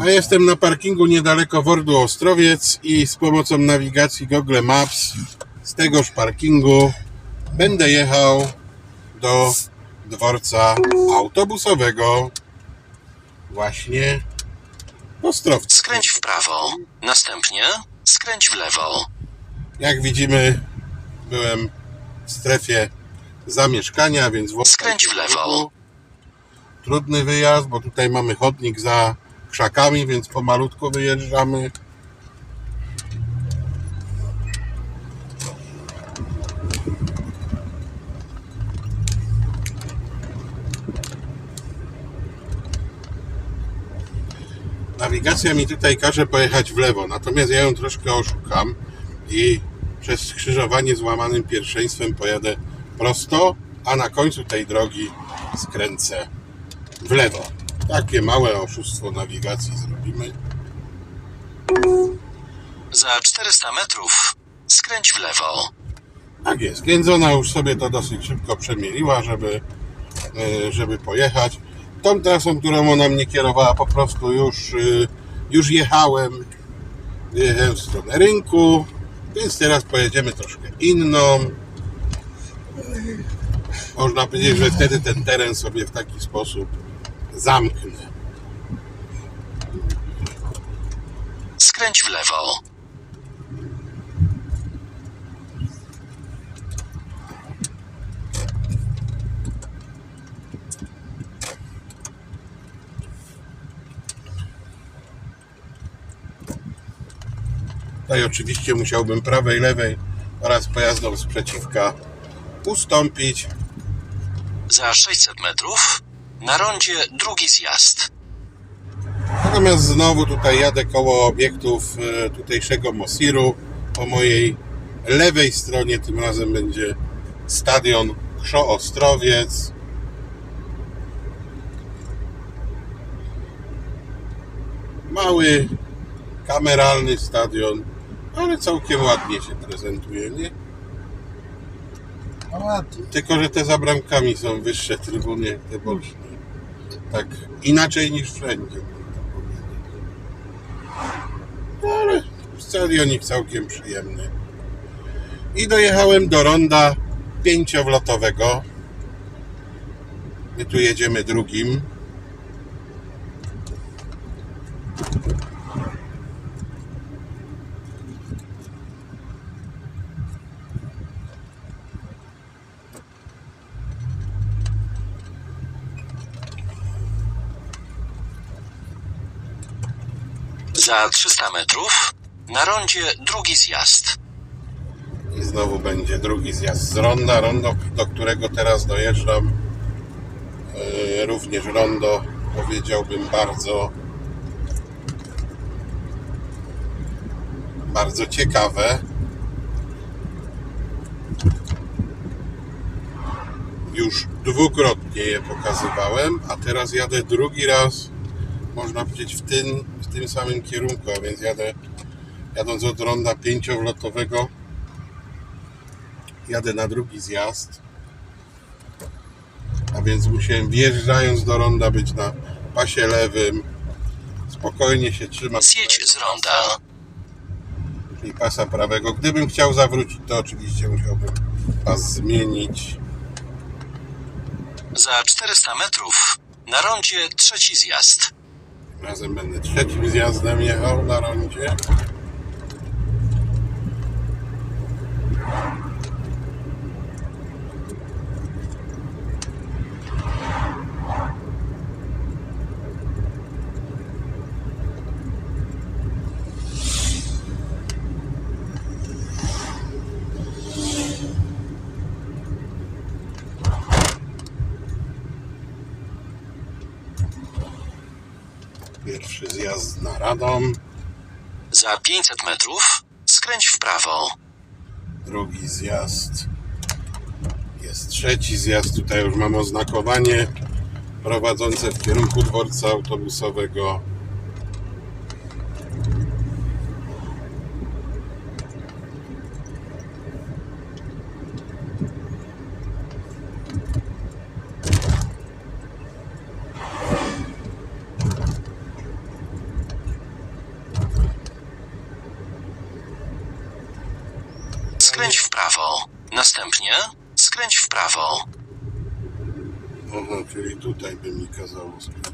A jestem na parkingu niedaleko Wordu Ostrowiec i z pomocą nawigacji Google Maps z tegoż parkingu będę jechał do dworca autobusowego właśnie w Ostrowcu. Skręć w prawo. Następnie skręć w lewo. Jak widzimy, byłem w strefie zamieszkania, więc włączam Skręć w lewo. Trudny wyjazd, bo tutaj mamy chodnik za krzakami, więc pomalutku wyjeżdżamy. Nawigacja mi tutaj każe pojechać w lewo, natomiast ja ją troszkę oszukam i przez skrzyżowanie łamanym pierwszeństwem pojadę prosto, a na końcu tej drogi skręcę w lewo. Takie małe oszustwo nawigacji zrobimy. Za 400 metrów skręć w lewo. Tak jest. Gędzona już sobie to dosyć szybko przemieliła, żeby, e, żeby pojechać. Tą trasą, którą ona mnie kierowała, po prostu już, e, już jechałem. Jechałem w stronę rynku, więc teraz pojedziemy troszkę inną. Można powiedzieć, że wtedy ten teren sobie w taki sposób zamknę. Skręć w lewo. Tutaj oczywiście musiałbym prawej, lewej oraz pojazdom sprzeciwka ustąpić. Za 600 metrów na rondzie drugi zjazd. Natomiast znowu tutaj jadę koło obiektów e, tutejszego Mosiru. Po mojej lewej stronie tym razem będzie stadion Krzo Ostrowiec. Mały, kameralny stadion, ale całkiem ładnie się prezentuje, nie? No ładnie. Tylko, że te za bramkami są wyższe trybuny te boczne. Tak inaczej niż wszędzie. No ale stadionik całkiem przyjemny. I dojechałem do ronda pięciowlotowego. My tu jedziemy drugim. Za 300 metrów na rondzie drugi zjazd. I znowu będzie drugi zjazd z ronda. Rondo, do którego teraz dojeżdżam. Yy, również rondo, powiedziałbym, bardzo bardzo ciekawe. Już dwukrotnie je pokazywałem, a teraz jadę drugi raz, można powiedzieć, w tym, tym samym kierunku, a więc jadę, jadąc od ronda pięciowlotowego, jadę na drugi zjazd. A więc musiałem wjeżdżając do ronda być na pasie lewym. Spokojnie się trzymać. Zjedź z ronda. Czyli pasa prawego. Gdybym chciał zawrócić, to oczywiście musiałbym pas zmienić. Za 400 metrów na rondzie trzeci zjazd. Razem będę trzecim zjazdem jechał na rondzie. Pierwszy zjazd na Radom. Za 500 metrów skręć w prawo. drugi zjazd. Jest trzeci zjazd. Tutaj już mam oznakowanie prowadzące w kierunku dworca autobusowego. Skręć w prawo. Następnie skręć w prawo. Aha, czyli tutaj by mi kazało skręcić.